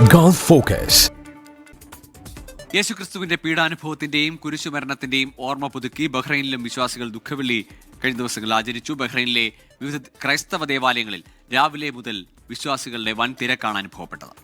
Gulf focus യേശുക്രിസ്തുവിന്റെ പീഡാനുഭവത്തിന്റെയും കുരിശുമരണത്തിന്റെയും ഓർമ്മ പുതുക്കി ബഹ്റൈനിലും വിശ്വാസികൾ ദുഃഖവെള്ളി കഴിഞ്ഞ ദിവസങ്ങൾ ആചരിച്ചു. ബഹ്റൈനിലെ വിവിധ ക്രൈസ്തവ ദേവാലയങ്ങളിൽ രാവിലെ മുതൽ വിശ്വാസികളുടെ വൻ തിരക്കാണ് അനുഭവപ്പെട്ടത്.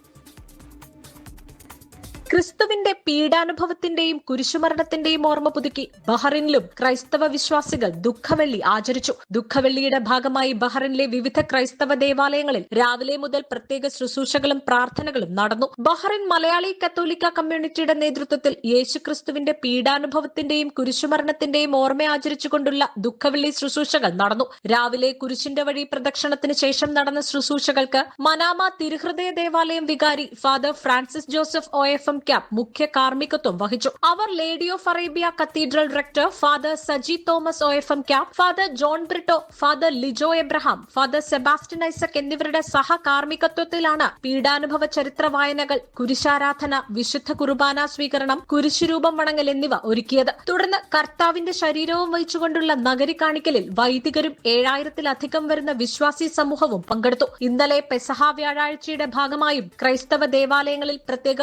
ക്രിസ്തുവിന്റെ പീഡാനുഭവത്തിന്റെയും കുരിശുമരണത്തിന്റെയും ഓർമ്മ പുതുക്കി ബഹറിനിലും ക്രൈസ്തവ വിശ്വാസികൾ ദുഃഖവെള്ളി ആചരിച്ചു. ദുഃഖവെള്ളിയുടെ ഭാഗമായി ബഹറിനിലെ വിവിധ ക്രൈസ്തവ ദേവാലയങ്ങളിൽ രാവിലെ മുതൽ പ്രത്യേക ശുശ്രൂഷകളും പ്രാർത്ഥനകളും നടന്നു. ബഹറിൻ മലയാളി കത്തോലിക്ക കമ്മ്യൂണിറ്റിയുടെ നേതൃത്വത്തിൽ യേശുക്രിസ്തുവിന്റെ പീഡാനുഭവത്തിന്റെയും കുരിശുമരണത്തിന്റെയും ഓർമ്മ ആചരിച്ചുകൊണ്ടുള്ള ദുഃഖവെള്ളി ശുശ്രൂഷകൾ നടന്നു. രാവിലെ കുരിശിന്റെ വഴി പ്രദക്ഷിണത്തിന് ശേഷം നടന്ന ശുശ്രൂഷകൾക്ക് മനാമ തിരുഹൃദയ ദേവാലയം വികാരി father Francis Joseph O F M Cap മുഖ്യ കാർമ്മികത്വം വഹിച്ചു. Our lady of Arabia cathedral director father Saji Thomas O F M Cap father John Britto father Lijo Abraham father Sebastian Isaac എന്നിവരുടെ സഹകാർമ്മികത്വത്തിലാണ് പീഡാനുഭവ ചരിത്ര വായനകൾ കുരിശാരാധന വിശുദ്ധ കുർബാന സ്വീകരണം കുരിശുരൂപം വണങ്ങൽ എന്നിവ ഒരുക്കിയത്. തുടർന്ന് കർത്താവിന്റെ ശരീരവും വഹിച്ചുകൊണ്ടുള്ള നഗരി കാണിക്കലിൽ വൈദികരും ഏഴായിരത്തിലധികം വരുന്ന വിശ്വാസി സമൂഹവും പങ്കെടുത്തു. ഇന്നലെ പെസഹ വ്യാഴാഴ്ചയുടെ ഭാഗമായും ക്രൈസ്തവ ദേവാലയങ്ങളിൽ പ്രത്യേക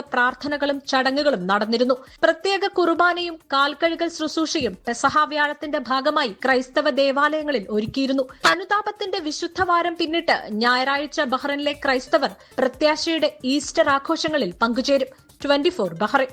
പ്രാർത്ഥനകളും ചടങ്ങുകളും നടന്നിരുന്നു. പ്രത്യേക കുർബാനയും കാൽക്കഴുകൽ ശുശ്രൂഷയും പെസഹ വ്യാഴത്തിന്റെ ഭാഗമായി ക്രൈസ്തവ ദേവാലയങ്ങളിൽ ഒരുക്കിയിരുന്നു. അനുതാപത്തിന്റെ വിശുദ്ധവാരം പിന്നിട്ട് ഞായറാഴ്ച ബഹ്റൈനിലെ ക്രൈസ്തവർ പ്രത്യാശയുടെ ഈസ്റ്റർ ആഘോഷങ്ങളിൽ പങ്കുചേരും. Twenty four Bahrain.